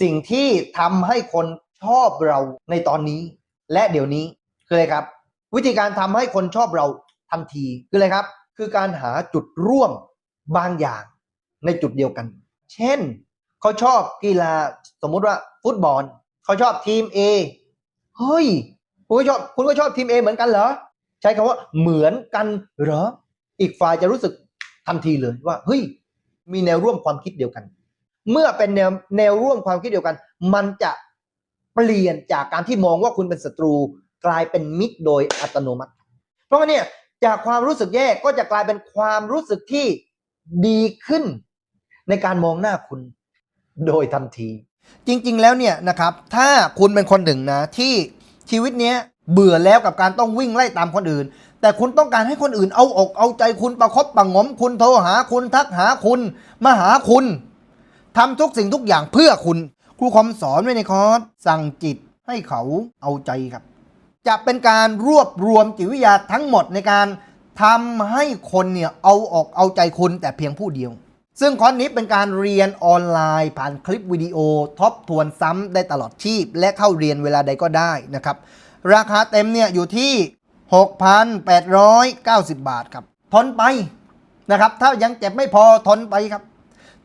สิ่งที่ทำให้คนชอบเราในตอนนี้ และเดี๋ยวนี้คืออะไรครับ วิธีการทำให้คนชอบเราทันทีคืออะไรครับ คือการหาจุดร่วมบางอย่างในจุดเดียวกัน เช่น เขาชอบกีฬาสมมุติว่าฟุตบอล เขาชอบทีม A เฮ้ยคุณก็ชอบคุณก็ชอบทีม A เหมือนกันเหรอ ใช้คำว่าเหมือนกันเหรอ อีกฝ่ายจะรู้สึกทันทีเลยว่าเฮ้ยมีแนวร่วมความคิดเดียวกัน เมื่อเป็นแนวแนวร่วมความคิดเดียวกัน มันจะเปลี่ยนจากการที่มองว่าคุณเป็นศัตรูกลายเป็นมิตรโดยอัตโนมัติ เพราะว่าเนี่ยจากความรู้สึกแย่ก็จะกลายเป็นความรู้สึกที่ดีขึ้น ในการมองหน้าคุณโดยทันที จริง ๆ แล้วเนี่ยนะครับถ้าคุณเป็นคนหนึ่งนะที่ชีวิตเนี้ยเบื่อแล้วกับการต้องวิ่งไล่ตามคนอื่น แต่คุณต้องการให้คนอื่นเอาอกเอาใจคุณประคบประงมคุณโทรหาคุณทักหาคุณมาหาคุณ ทำทุกสิ่งทุกอย่างเพื่อคุณ ครูคอมสอนไว้ในคอร์สสั่งจิตให้เขาเอาใจครับ จะเป็นการรวบรวมจิตวิทยาทั้งหมดในการทำให้คนเนี่ยเอาออกเอาใจคุณแต่เพียงผู้เดียว ซึ่งคอร์สนี้เป็นการเรียนออนไลน์ ผ่านคลิปวิดีโอทบทวนซ้ำได้ตลอดชีพ และเข้าเรียนเวลาใดก็ได้นะครับ ราคาเต็มเนี่ยอยู่ที่ 6,890 บาทครับ ทนไปนะครับ ถ้ายังเจ็บไม่พอทนไปครับ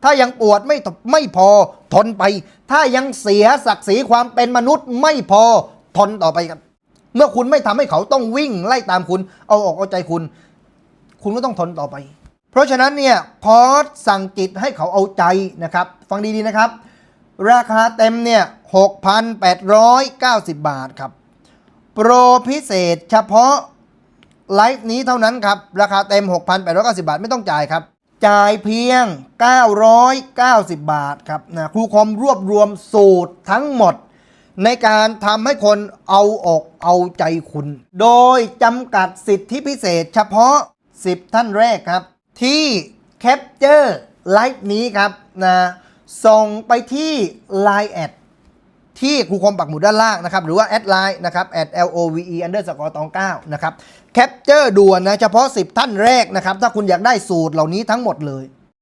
ถ้ายังปวดไม่ไม่พอทนไป ถ้ายังเสียศักดิ์ศรีความเป็นมนุษย์ไม่พอทนต่อไปครับ เมื่อคุณไม่ทำให้เขาต้องวิ่งไล่ตามคุณ เอาออกเอาใจคุณ คุณก็ต้องทนต่อไป เพราะฉะนั้นเนี่ยคอร์สสั่งจิตให้เขาเอาใจนะครับ ฟังดีๆนะครับ ราคาเต็มเนี่ย6,890 บาทครับ โปรพิเศษเฉพาะไลฟ์นี้เท่านั้นครับ ราคาเต็ม 6,890 บาทไม่ต้องจ่ายครับ จ่ายเพียง 990 บาทครับนะครูคอมรวบรวมสูตรทั้งหมด ในการทำให้คนเอาอกเอาใจคุณ โดยจำกัดสิทธิพิเศษเฉพาะ 10 ท่านแรกครับ ที่แคปเจอร์ไลฟ์นี้ครับนะส่งไปที่ Line แอด ที่ครูคมปักหมุดด้านล่างนะครับ หรือว่าแอดไลน์นะครับ at love underscore ตอง9นะครับ แคปเจอร์ด่วนนะ เฉพาะ 10 ท่านแรกนะครับ ถ้าคุณอยากได้สูตรเหล่านี้ทั้งหมดเลย